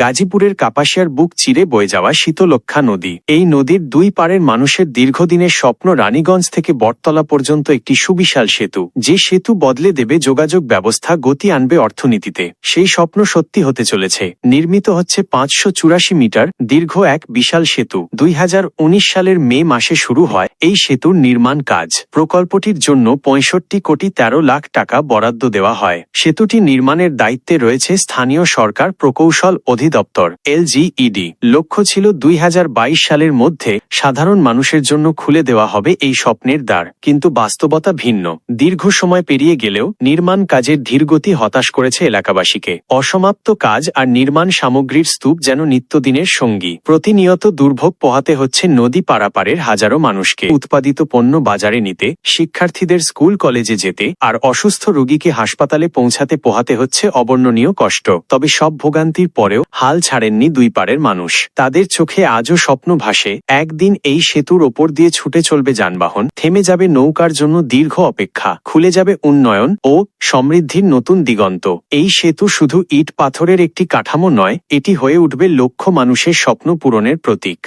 গাজীপুরের কাপাসিয়ার বুক চিরে বয়ে যাওয়া শীতলক্ষা নদী। এই নদীর দুই পারের মানুষের দীর্ঘদিনের স্বপ্ন রানীগঞ্জ থেকে বটতলা পর্যন্ত একটি সুবিশাল সেতু, যে সেতু বদলে দেবে যোগাযোগ ব্যবস্থা, গতি আনবে অর্থনীতিতে। সেই স্বপ্ন সত্যি হতে চলেছে। নির্মিত হচ্ছে পাঁচশো চুরাশি মিটার, দীর্ঘ এক বিশাল সেতু। দুই হাজার উনিশ সালের মে মাসে শুরু হয় এই সেতুর নির্মাণ কাজ। প্রকল্পটির জন্য পঁয়ষট্টি কোটি তেরো লাখ টাকা বরাদ্দ দেওয়া হয়। সেতুটি নির্মাণের দায়িত্বে রয়েছে স্থানীয় সরকার প্রকৌশল অধিদপ্তর, এলজিইডি। লক্ষ্য ছিল দুই হাজার বাইশ সালের মধ্যে সাধারণ মানুষের জন্য খুলে দেওয়া হবে এই স্বপ্নের দ্বার, কিন্তু বাস্তবতা ভিন্ন। দীর্ঘ সময় পেরিয়ে গেলেও নির্মাণ কাজের ধীরগতি হতাশ করেছে এলাকাবাসীকে। অসমাপ্ত কাজ আর নির্মাণ সামগ্রীর স্তূপ যেন নিত্যদিনের সঙ্গী। প্রতিনিয়ত দুর্ভোগ পোহাতে হচ্ছে নদী পারাপারের হাজারো মানুষকে। উৎপাদিত পণ্য বাজারে নিতে, শিক্ষার্থীদের স্কুল কলেজে যেতে আর অসুস্থ রোগীকে হাসপাতালে পৌঁছাতে পোহাতে হচ্ছে অবর্ণনীয় কষ্ট। তবে সব ভোগান্তির পরেও হাল ছাড়েননি দুই পারের মানুষ। তাদের চোখে আজও স্বপ্ন ভাসে, একদিন এই সেতুর ওপর দিয়ে ছুটে চলবে যানবাহন, থেমে যাবে নৌকার জন্য দীর্ঘ অপেক্ষা, খুলে যাবে উন্নয়ন ও সমৃদ্ধির নতুন দিগন্ত। এই সেতু শুধু ইট পাথরের একটি কাঠামো নয়, এটি হয়ে উঠবে লক্ষ মানুষের স্বপ্ন পূরণের প্রতীক।